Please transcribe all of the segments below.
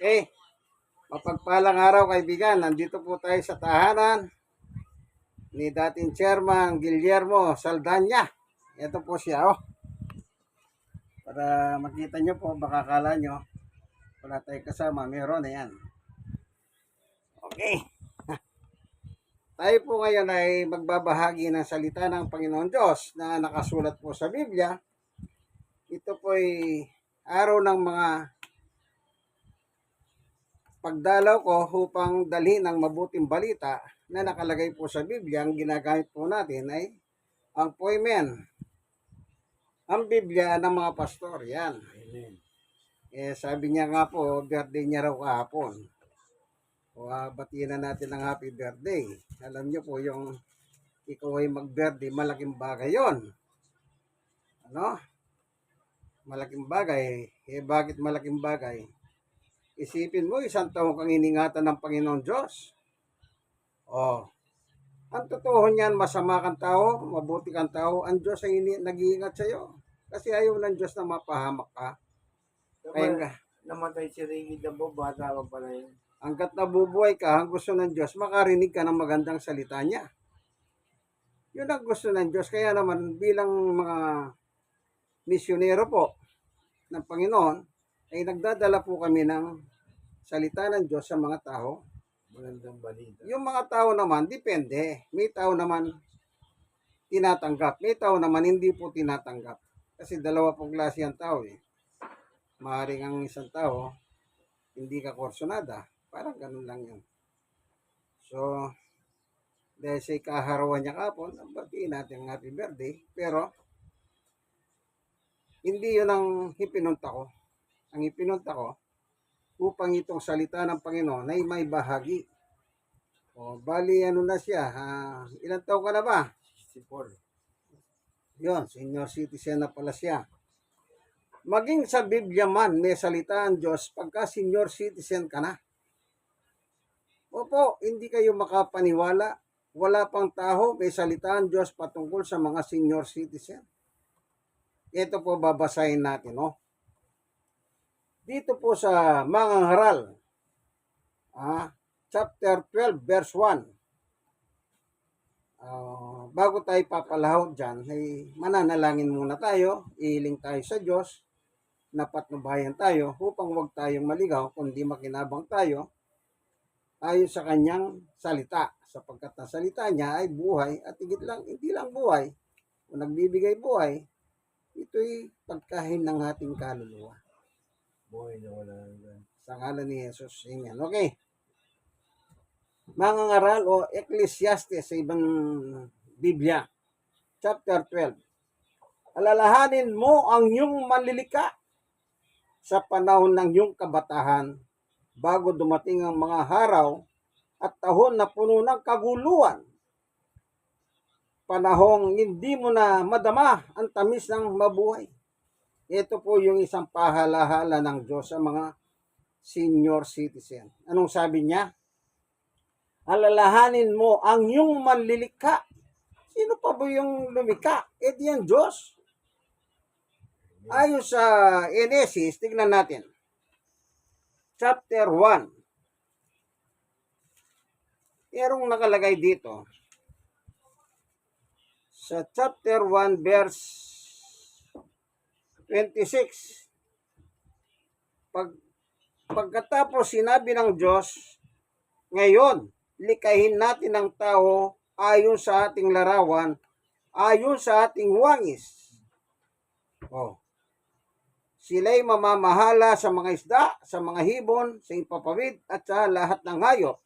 Okay. Mapagpalang araw kaibigan. Nandito po tayo sa tahanan ni dating chairman Guillermo Saldanya. Ito po siya oh. Para makita nyo po, baka kala nyo, wala tayo kasama, meron na yan. Okay. Tayo po ngayon ay magbabahagi ng salita ng Panginoon Diyos na nakasulat po sa Biblia. Ito po ay araw ng mga pagdalaw ko upang dalhin ng mabuting balita na nakalagay po sa Biblia. Ang ginagamit po natin ay ang poemen. Ang Biblia ng mga pastor. Yan. Eh, sabi niya nga po, birthday niya raw kahapon. O, ah, batiin na natin ng happy birthday. Alam niyo po, yung ikaw ay mag-birthday, malaking bagay yon. Ano? Malaking bagay. Eh, bakit malaking bagay? Isipin mo, isang taon kang iningatan ng Panginoon Diyos. Oh. Ang totoo niyan, masama kang tao, mabuti kang tao, ang Diyos ay ini- nag-iingat sa iyo. Kasi ayaw ng Diyos na mapahamak ka. Kaya nga, Namatay si Ricky Dabo, bata pa pala yun. hanggat nabubuhay ka, ang gusto ng Diyos, makarinig ka ng magandang salita niya. Yun ang gusto ng Diyos. Kaya naman, bilang mga misyonero po ng Panginoon, ay nagdadala po kami ng salita ng Diyos sa mga tao. Magandang balita. Yung mga tao naman, depende. May tao naman tinatanggap. May tao naman hindi po tinatanggap. Kasi dalawa pong klase ang tao eh. Maaaring ang isang tao, hindi ka korsonada. Parang ganun lang yun. So, dahil sa ikaharawan niya kapon, batiin natin ang happy birthday. Pero, hindi yun ang ipinunta ko. Ang ipinunta ko, upang itong salita ng Panginoon ay may bahagi. O, bali ano na siya, ah, ilang taon ka na ba? 64. Yun, senior citizen na pala siya. Maging sa Biblia man, may salita ang Diyos pagka senior citizen ka na. Opo, hindi kayo makapaniwala. Wala pang tao, may salita ang Diyos patungkol sa mga senior citizen. Ito po babasahin natin, no? Dito po sa mga haral, ah, chapter 12, verse 1. Ah, bago tayo papalahod dyan, ay mananalangin muna tayo, ihiling tayo sa Diyos, napatnubayan tayo, upang huwag tayong maligaw, kundi makinabang tayo, ayon sa kanyang salita. Sapagkat ang salita niya ay buhay, at higit lang, hindi lang buhay, kung nagbibigay buhay, ito'y pagkain ng ating kaluluwa. Buhay na wala hanggan. Sa ngalan ni Jesus. Amen. Okay. Mga ngaral o Ecclesiastes sa ibang Biblia. Chapter 12. Alalahanin mo ang iyong manlilika sa panahon ng iyong kabatahan bago dumating ang mga haraw at tahon na puno ng kaguluhan. Panahong hindi mo na madama ang tamis ng mabuhay. Ito po yung isang pahalahala ng Diyos sa mga senior citizen. Anong sabi niya? Alalahanin mo ang iyong manlilika. Sino pa ba yung lumika? Eh di ang Diyos. Ayon sa Enesis, tignan natin. Chapter 1. Merong nakalagay dito. Sa chapter 1 verse 26. Pag pagkatapos sinabi ng Diyos, ngayon, likahin natin ang tao ayon sa ating larawan, ayon sa ating wangis. Oh. Sila'y mamamahala sa mga isda, sa mga hibon, sa ipapawid, at sa lahat ng hayop,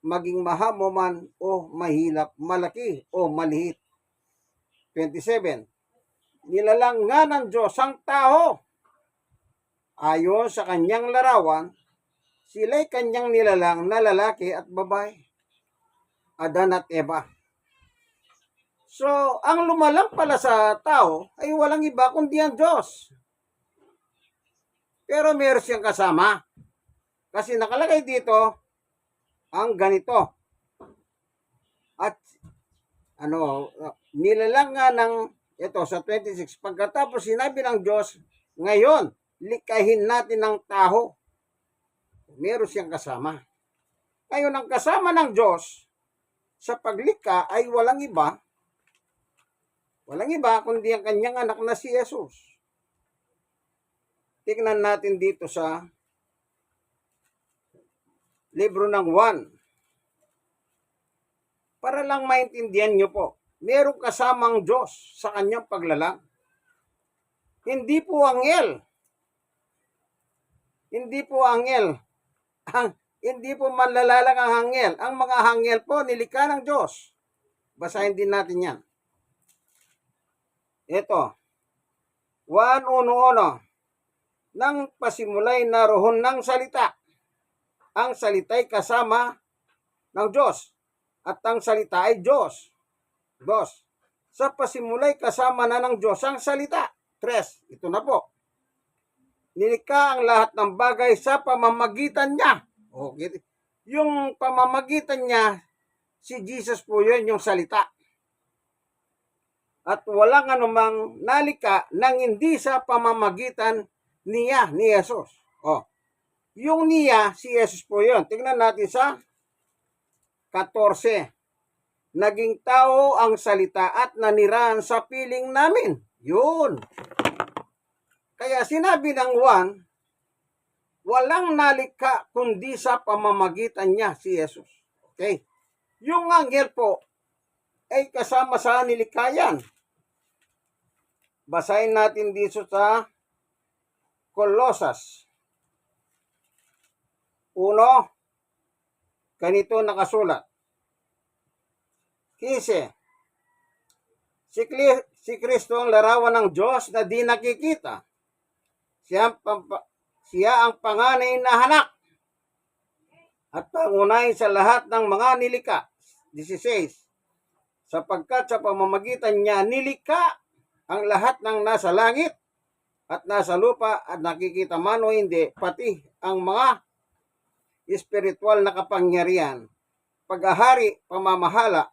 maging mahamo man o mahilap, malaki o maliit. 27. Nilalang nga ng Diyos ang tao. Ayon sa kanyang larawan, sila'y kanyang nilalang na lalaki at babae. Adan at Eva. So, ang lumalang pala sa tao ay walang iba kundi ang Diyos. Pero meron siyang kasama. Kasi nakalagay dito, ang ganito. At ano, nilalang nga ng ito sa 26, pagkatapos sinabi ng Diyos, ngayon, likahin natin ang tao. meron siyang kasama. Ngayon, ang kasama ng Diyos sa paglikha ay walang iba, walang iba kundi ang kanyang anak na si Jesus. Tignan natin dito sa libro ng 1. Para lang maintindihan nyo po, merong kasamang Diyos sa kanyang paglalang. Hindi po angel. Hindi po angel. Ang, hindi po manlalalang ang hangel. Ang mga hangel po, nilikha ng Diyos. Basahin din natin yan. Ito. 1.1.1 Nang pasimulay na rohon ng salita. Ang salita'y kasama ng Diyos. At ang salita ay Diyos. Dos. Sa pasimulay kasama na ng Diyos ang salita. Tres. Ito na po. Nilikha ang lahat ng bagay sa pamamagitan niya. Okay. Yung pamamagitan niya, si Jesus po yun, yung salita. At walang anumang nalika nang hindi sa pamamagitan niya, ni Jesus. Oh. Yung niya, si Jesus po yun. Tingnan natin sa 14. Naging tao ang salita at nanirahan sa piling namin. Yun. Kaya sinabi ng Juan, walang nalika kundi sa pamamagitan niya si Jesus. Okay? Yung anghel po ay kasama sa nilikayan. Basahin natin dito sa Colosas. Uno, ganito nakasulat. Kise, si, Kli- si Kristo ang larawan ng Diyos na di nakikita. Siya ang, siya ang panganay na hanak at pangunay sa lahat ng mga nilika. 16. Sapagkat sa pamamagitan niya nilika ang lahat ng nasa langit at nasa lupa at nakikita man o hindi, pati ang mga espiritual na kapangyarihan, paghahari, pamamahala,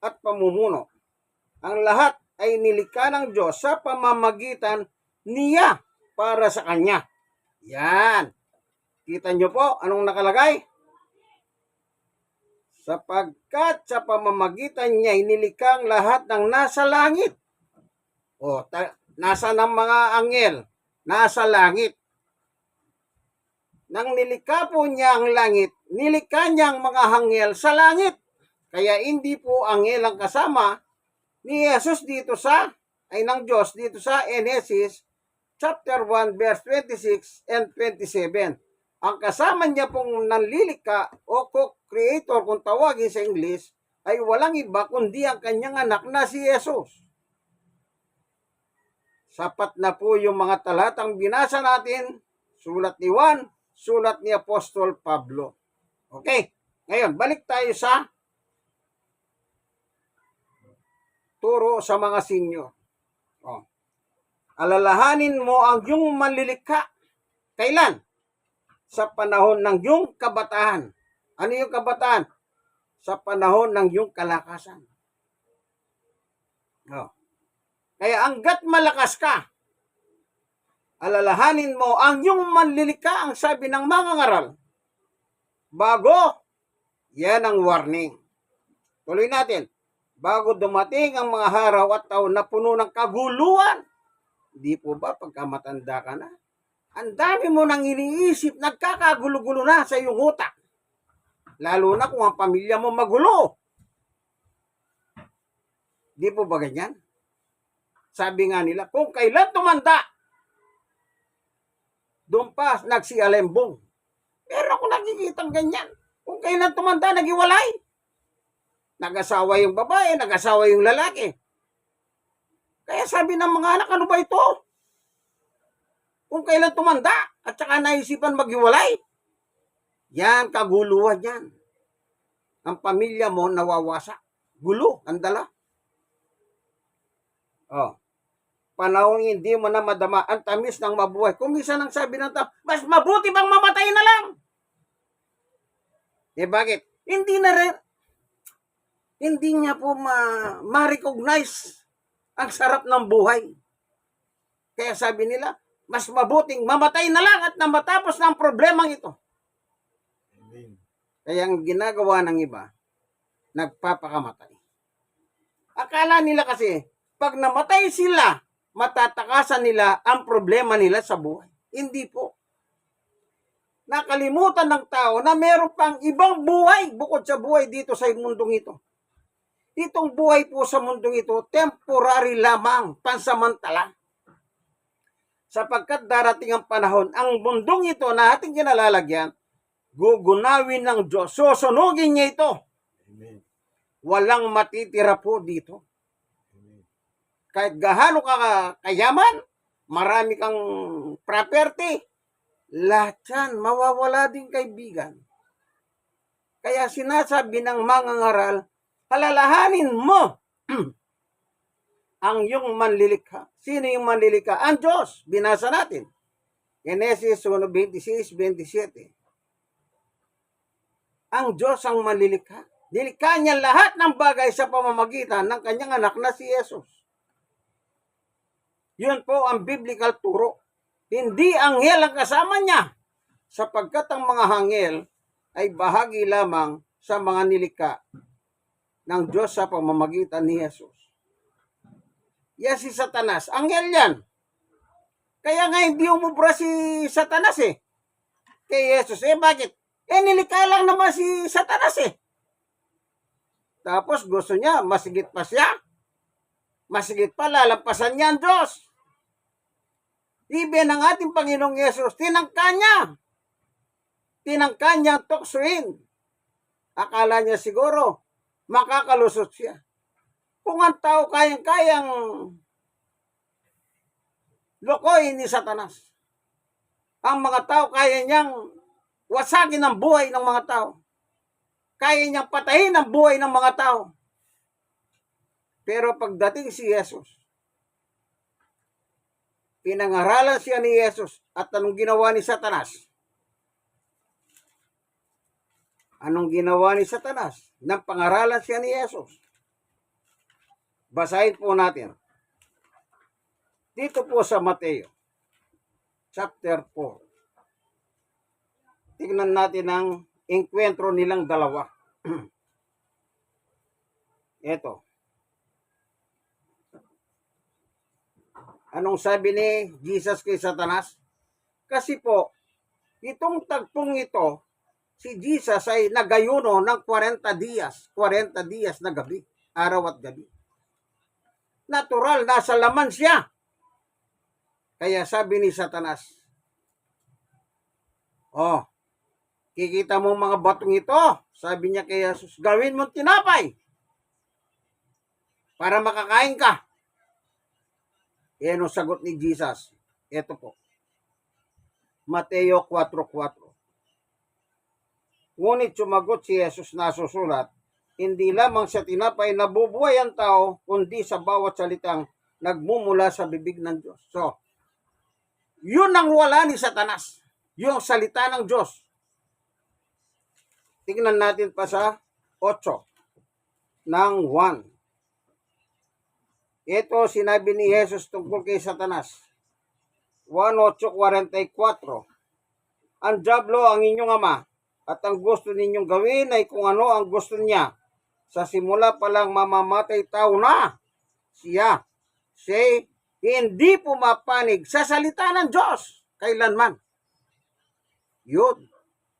at pamumuno. Ang lahat ay nilikha ng Diyos sa pamamagitan niya para sa Kanya. Yan. Kita nyo po anong nakalagay? Sapagkat sa pamamagitan niya inilikha ang lahat ng nasa langit. O, ta- nasa ng mga angel, nasa langit. Nang nilikha po niya ang langit, nilikha niya ang mga hangel sa langit. Kaya hindi po angel ang kasama ni Jesus dito sa, ay ng Diyos dito sa Genesis chapter 1 verse 26 and 27. Ang kasama niya pong nanlilika o co-creator kung tawagin sa English ay walang iba kundi ang kanyang anak na si Jesus. Sapat na po yung mga talatang binasa natin, sulat ni Juan, sulat ni Apostol Pablo. Okay, ngayon balik tayo sa turo sa mga senior. Oh. Alalahanin mo ang iyong manlilikha. Kailan? Sa panahon ng iyong kabataan. Ano yung kabataan? Sa panahon ng iyong kalakasan. Oh. Kaya hanggat malakas ka, alalahanin mo ang iyong manlilikha ang sabi ng mga ngaral. Bago, yan ang warning. Tuloy natin. Bago dumating ang mga haraw at taon na puno ng kaguluhan, Di po ba pagka matanda ka na? Ang dami mo nang iniisip, nagkakagulo-gulo na sa iyong utak. Lalo na kung ang pamilya mo magulo. Di po ba ganyan? Sabi nga nila, kung kailan tumanda, doon pa nagsialembong. Pero ako nakikita ganyan. Kung kailan tumanda, nagiwalay. Nag-asawa yung babae, nag-asawa yung lalaki. Kaya sabi ng mga anak, ano ba ito? Kung kailan tumanda at saka naisipan maghiwalay. Yan, kaguluhan yan. Ang pamilya mo nawawasak. Gulo, ang dala. Oh. Panahon hindi mo na madama ang tamis ng mabuhay. Kung minsan ang sabi ng tao, mas mabuti bang mamatay na lang? Eh bakit? Hindi na rin, hindi niya po ma- ma-recognize ang sarap ng buhay. Kaya sabi nila, mas mabuting mamatay na lang at na matapos ng problemang ito. Kaya ang ginagawa ng iba, nagpapakamatay. Akala nila kasi, pag namatay sila, matatakasan nila ang problema nila sa buhay. Hindi po. Nakalimutan ng tao na meron pang ibang buhay bukod sa buhay dito sa mundong ito. Itong buhay po sa mundong ito, temporary lamang, pansamantala. Sapagkat darating ang panahon, ang mundong ito na ating kinalalagyan, gugunawin ng Diyos. Susunugin niya ito. Amen. Walang matitira po dito. Amen. Kahit gahano ka ka- kayaman, marami kang property, lahat yan, mawawala din kaibigan. Kaya sinasabi ng mga ngaral, halalahanin mo ang yung manlilikha. Sino yung manlilikha? Ang Diyos. Binasa natin. Genesis 1.26, 27. Ang Diyos ang manlilikha. Nilikha niya lahat ng bagay sa pamamagitan ng kanyang anak na si Jesus. Yun po ang biblical turo. Hindi anghel ang kasama niya. Sapagkat ang mga anghel ay bahagi lamang sa mga nilikha ng Diyos sa pamamagitan ni Jesus. Yan si Satanas. Anghel yan. Kaya nga hindi umubra si Satanas eh. Kay Jesus. Eh bakit? Eh nilikha lang naman si Satanas eh. Tapos gusto niya, masigit pa siya. Masigit pa, lalampasan niya ang Diyos. Even ang ating Panginoong Yesus, tinangka niya. Tinangka niya tuksuin. Akala niya siguro, makakalusot siya. Kung ang tao kayang-kayang lokoy ni Satanas, ang mga tao kaya niyang wasagin ang buhay ng mga tao. Kaya niyang patayin ang buhay ng mga tao. Pero pagdating si Jesus, pinangaralan siya ni Jesus at anong ginawa ni Satanas? Anong ginawa ni Satanas? Nang pangaralan siya ni Jesus. Basahin po natin. Dito po sa Mateo, chapter 4. Tingnan natin ang enkwentro nilang dalawa. Ito. Anong sabi ni Jesus kay Satanas? Kasi po, itong tagpong ito, si Jesus ay nagayuno ng 40 dias, 40 dias na gabi, araw at gabi. Natural, nasa laman siya. Kaya sabi ni Satanas, Oh, kikita mo mga batong ito, sabi niya kay Jesus, gawin mo tinapay para makakain ka. Yan ang sagot ni Jesus. Ito po. Mateo 4.4 Ngunit sumagot si Jesus na susulat, hindi lamang sa tinapay nabubuhay ang tao, kundi sa bawat salitang nagmumula sa bibig ng Diyos. So, yun ang wala ni Satanas. Yung salita ng Diyos. Tingnan natin pa sa 8 ng 1. Ito sinabi ni Jesus tungkol kay Satanas. 1.8.44 Ang Diablo ang inyong ama at ang gusto ninyong gawin ay kung ano ang gusto niya. Sa simula pa lang mamamatay tao na siya. Siya hindi pumapanig sa salita ng Diyos kailanman. Yun.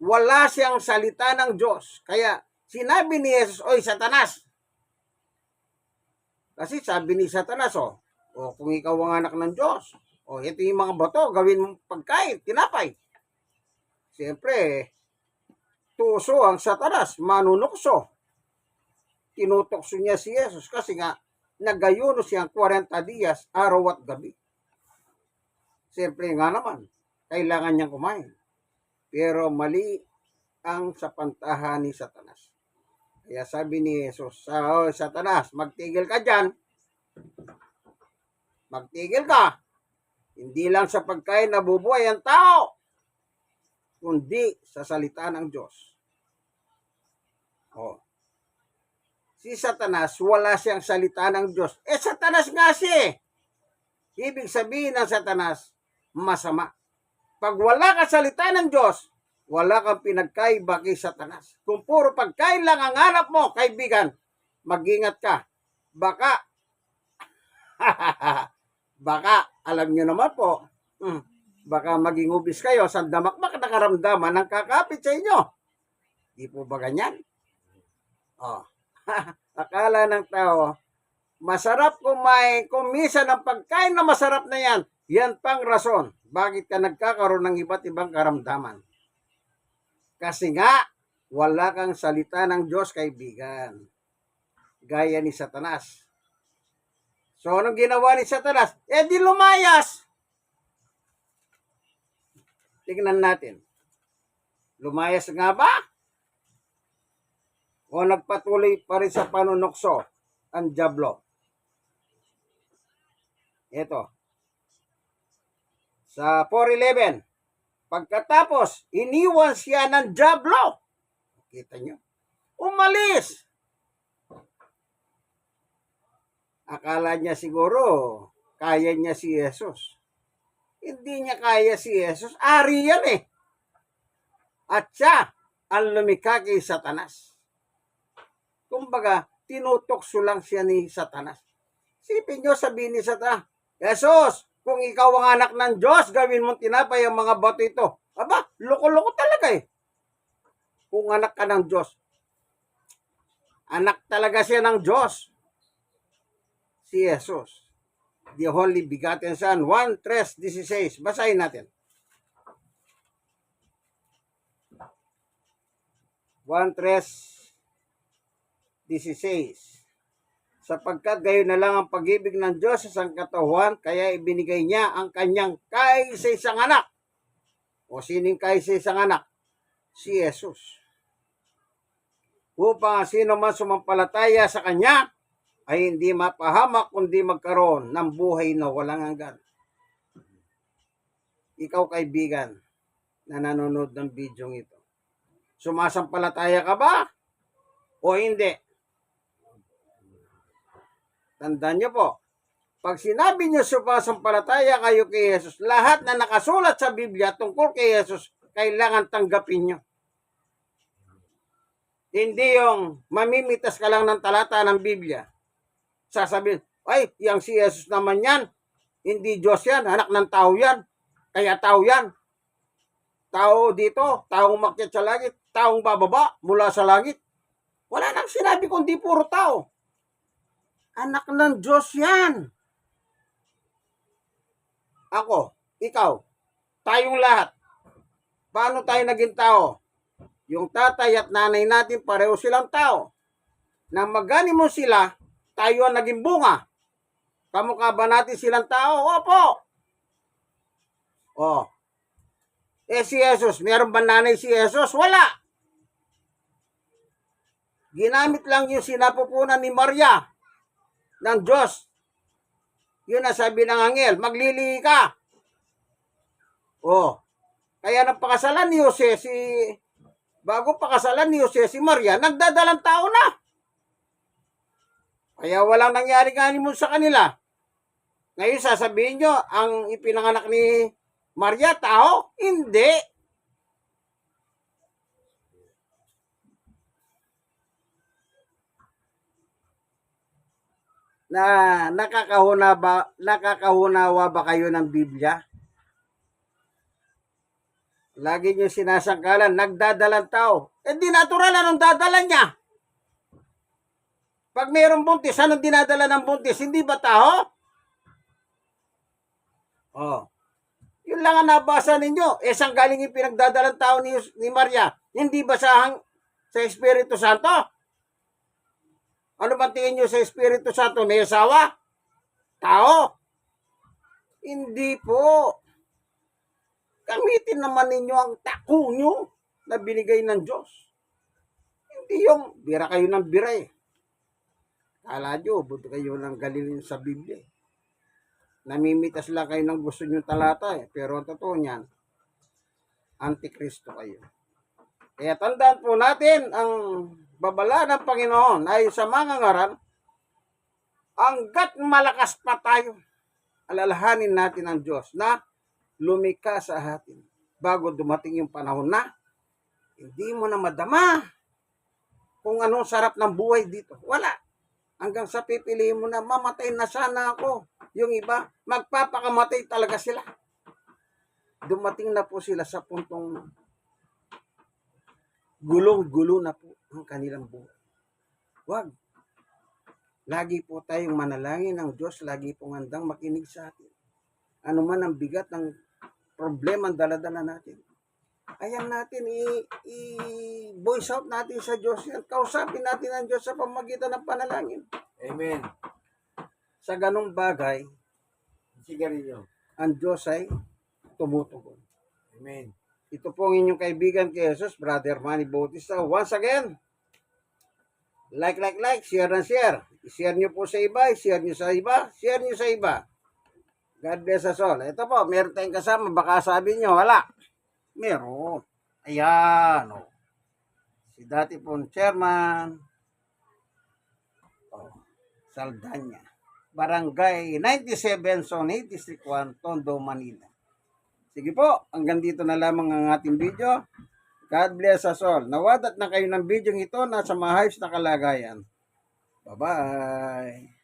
Wala siyang salita ng Diyos. Kaya sinabi ni Jesus, Oy, Satanas, kasi sabi ni Satanas, oh, oh kung ikaw ang anak ng Diyos, oh, ito yung mga bato, gawin mong pagkain, tinapay. Siyempre, tuso ang Satanas, manunukso. Tinutokso niya si Jesus kasi nga, nagayuno siyang 40 dias, araw at gabi. Siyempre nga naman, kailangan niyang kumain. Pero mali ang sapantahan ni Satanas. Kaya sabi ni Jesus, oh, Satanas, magtigil ka dyan. Magtigil ka. Hindi lang sa pagkain nabubuhay ang tao, kundi sa salita ng Diyos. Oh. Si Satanas, wala siyang salita ng Diyos. Eh, Satanas nga siya eh. Ibig sabihin ng Satanas, masama. Pag wala ka salita ng Diyos, wala kang pinagkaiba kay Satanas. Kung puro pagkain lang ang hanap mo, kaibigan, mag-ingat ka. Baka, baka, alam nyo naman po, hmm, baka maging ubis kayo sa damakmak na karamdaman ng kakapit sa inyo. Di po ba ganyan? Oh. Akala ng tao, masarap kumain, kumisa ng pagkain na masarap na yan. Yan pang rason, bakit ka nagkakaroon ng iba't ibang karamdaman. Kasi nga, wala kang salita ng Diyos, kaibigan. Gaya ni Satanas. So, anong ginawa ni Satanas? Eh, di lumayas. Tingnan natin. Lumayas nga ba? O nagpatuloy pa rin sa panunokso ang Diablo? Ito. Sa 411, pagkatapos, iniwan siya ng Diablo. Kita nyo? Umalis. Akala niya siguro, kaya niya si Jesus. Hindi niya kaya si Jesus. Ari yan eh. At siya ang lumikha kay Satanas. Kumbaga, tinutokso lang siya ni Satanas. Sipin nyo, sabihin ni Satanas, Jesus, kung ikaw ang anak ng Diyos, gawin mong tinapay ang mga bato ito. Aba, loko-loko talaga eh. Kung anak ka ng Diyos. Anak talaga siya ng Diyos. Si Jesus. The Holy Begotten Son. 1, 3, 16. Basahin natin. 1, 3, 16 sapagkat gayon na lang ang pag-ibig ng Diyos sa sangkatauhan, kaya ibinigay niya ang kanyang kaisa-isang anak. O sining kaisa-isang anak? Si Jesus. Upang sino man sumampalataya sa kanya, ay hindi mapahamak kundi magkaroon ng buhay na walang hanggan. Ikaw kaibigan na nanonood ng video ito. Sumasampalataya ka ba? O hindi? Tandaan niyo po, pag sinabi niyo sumasampalataya kayo kay Jesus, lahat na nakasulat sa Biblia tungkol kay Jesus, kailangan tanggapin niyo. Hindi yung mamimitas ka lang ng talata ng Biblia. Sasabihin, ay, yang si Jesus naman yan. Hindi Diyos yan, anak ng tao yan. Kaya tao yan. Tao dito, taong makyat sa langit, taong bababa mula sa langit. Wala nang sinabi kundi puro tao. Anak ng Diyos yan. Ako, ikaw, tayong lahat. Paano tayo naging tao? Yung tatay at nanay natin pareho silang tao. Nang magani mo sila, tayo ang naging bunga. Kamukha ba natin silang tao? Opo. Oh. Eh si Jesus, meron ba nanay si Jesus? Wala. Ginamit lang yung sinapupunan ni Maria ng Diyos. Yun ang sabi ng angel, maglilihi ka. Oh. Kaya nang pakasalan ni Jose, si bago pakasalan ni Jose si Maria, nagdadalang tao na. Kaya walang nangyari nga mo sa kanila. Ngayon sasabihin nyo, ang ipinanganak ni Maria, tao? Hindi. Na nakakahuna ba nakakahunawa ba kayo ng Biblia? Lagi niyo sinasangkalan, nagdadalang tao. Eh di natural anong dadala niya? Pag mayroong buntis, anong dinadala ng buntis? Hindi ba tao? Oh. Yun lang ang nabasa ninyo. Eh, saan galing yung pinagdadalang tao ni, ni Maria? Hindi ba sa, sa Espiritu Santo? Ano ba tingin nyo sa Espiritu Santo? May asawa? Tao? Hindi po. Gamitin naman ninyo ang tako nyo na binigay ng Diyos. Hindi yung bira kayo ng bira eh. Kala nyo, buti kayo ng galing sa Biblia. Namimitas lang kayo ng gusto nyo talata eh. Pero ang totoo niyan, antikristo kayo. Kaya tandaan po natin ang babala ng Panginoon ay sa mga ngaran, hanggat malakas pa tayo, alalahanin natin ang Diyos na lumika sa atin bago dumating yung panahon na Hindi mo na madama kung anong sarap ng buhay dito. Wala. Hanggang sa pipiliin mo na mamatay na sana ako. Yung iba, magpapakamatay talaga sila. Dumating na po sila sa puntong gulong-gulo na po ang kanilang buhay. Wag. Lagi po tayong manalangin ng Diyos, lagi pong handang makinig sa atin. Ano man ang bigat ng problema ang daladala natin. Ayan natin, i-voice out natin sa Diyos yan. Kausapin natin ang Diyos sa pamagitan ng panalangin. Amen. Sa ganong bagay, Sigarilyo. ang Diyos ay tumutugon. Amen. Ito po ang inyong kaibigan kay Jesus, Brother Manny Bautista. Once again, like, like, like, share and share. I-share nyo po sa iba, i-share nyo sa iba, share nyo sa iba. God bless us all. Ito po, meron tayong kasama. Baka sabi nyo, wala. Meron. Ayan. Oh. Si dati pong chairman. Oh, Saldanya. Barangay 97, Zone 8, District 1, Tondo, Manila. Sige po, hanggang dito na lamang ang ating video. God bless us all. Nawadat na kayo ng video ito nasa maayos na kalagayan. Bye-bye.